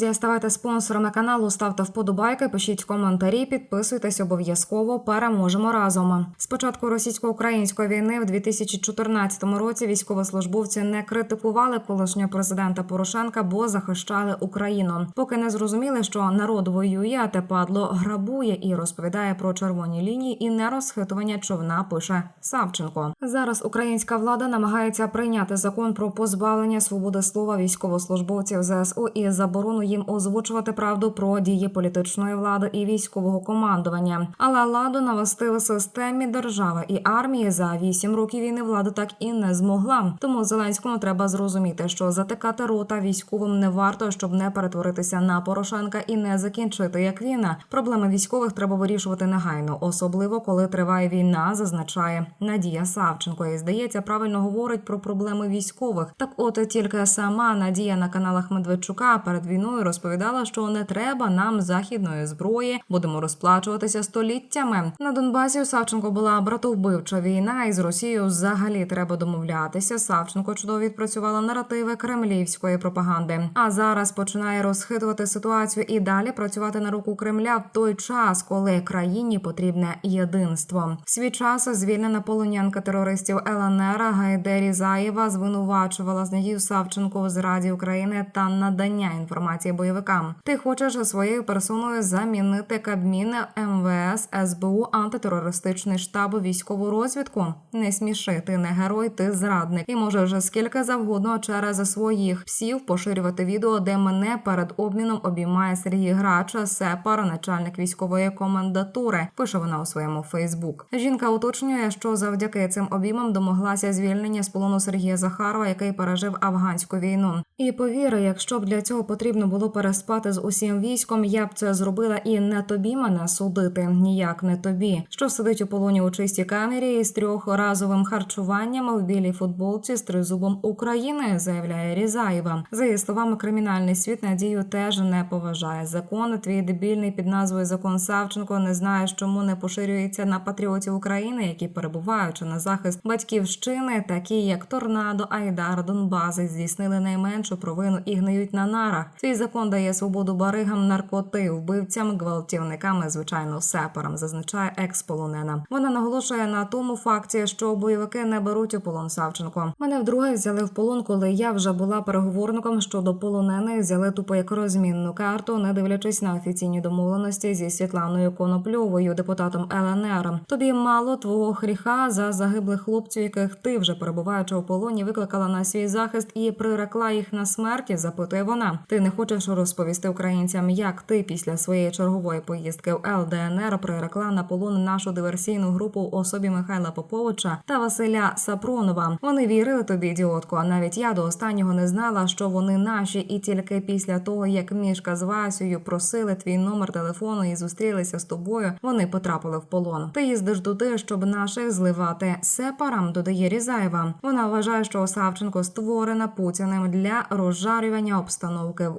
друзі, ставайте спонсорами каналу, ставте вподобайки, пишіть коментарі, підписуйтесь обов'язково. Переможемо разом. З початку російсько-української війни в 2014 році військовослужбовці не критикували колишнього президента Порошенка, бо захищали Україну. Поки не зрозуміли, що народ воює, а те падло грабує і розповідає про червоні лінії і нерозхитування човна. Пише Савченко. Зараз українська влада намагається прийняти закон про позбавлення свободи слова військовослужбовців ЗСУ і заборону їм озвучувати правду про дії політичної влади і військового командування. Але ладу навести в системі держави і армії за вісім років війни влада так і не змогла. Тому Зеленському треба зрозуміти, що затикати рота військовим не варто, щоб не перетворитися на Порошенка і не закінчити як війна. Проблеми військових треба вирішувати негайно, особливо коли триває війна, зазначає Надія Савченко. І здається, правильно говорить про проблеми військових. Так, от тільки сама Надія на каналах Медведчука перед війною розповідала, що не треба нам західної зброї, будемо розплачуватися століттями. На Донбасі у Савченко була братовбивча війна, і з Росією взагалі треба домовлятися. Савченко чудово відпрацювала наративи кремлівської пропаганди. А зараз починає розхитувати ситуацію і далі працювати на руку Кремля в той час, коли країні потрібне єдинство. Свій час звільнена полонянка терористів ЛНР Гайдері Заєва звинувачувала з Савченко в зраді України та надання інформації бойовикам. Ти хочеш своєю персоною замінити Кабмін, МВС, СБУ, антитерористичний штаб, військову розвідку? Не сміши, ти не герой, ти зрадник, і можеш скільки завгодно через своїх псів поширювати відео, де мене перед обміном обіймає Сергій Грача, сепар, начальник військової комендатури. Пише вона у своєму Фейсбук. Жінка уточнює, що завдяки цим обіймам домоглася звільнення з полону Сергія Захарова, який пережив афганську війну. І повіри, якщо б для цього потрібно було переспати з усім військом, я б це зробила і не тобі мене судити, ніяк не тобі, що сидить у полоні у чистій камері із трьохразовим харчуванням в білій футболці з тризубом України, заявляє Різаєва. За її словами, кримінальний світ надію теж не поважає. Закон твій дебільний під назвою Закон Савченко не знаєш, чому не поширюється на патріотів України, які перебуваючи на захист батьківщини, такі як Торнадо, Айдар, Донбази, здійснили найменшу провину і гниють на нарах. Цей закон дає свободу баригам, наркоти, вбивцям, гвалтівникам, і, звичайно, сепарам, зазначає екс-полонена. Вона наголошує на тому факті, що бойовики не беруть у полон Савченко. Мене вдруге взяли в полон, коли я вже була переговорником щодо полонених. Взяли тупо як розмінну карту, не дивлячись на офіційні домовленості зі Світланою Конопльовою, депутатом ЛНР. Тобі мало твого гріха за загиблих хлопців, яких ти вже перебуваючи у полоні, викликала на свій захист і прирекла їх на смерті. Запитує вона. Ти не хочеш розповісти українцям, як ти після своєї чергової поїздки в ЛДНР прирекла на полон нашу диверсійну групу у особі Михайла Поповича та Василя Сапронова. Вони вірили тобі, ідіотко. Навіть я до останнього не знала, що вони наші, і тільки після того, як мішка з Васею просили твій номер телефону і зустрілися з тобою, вони потрапили в полон. Ти їздиш туди, щоб наших зливати сепарам, додає Різаєва. Вона вважає, що Савченко створена Путіним для розжарювання обстановки в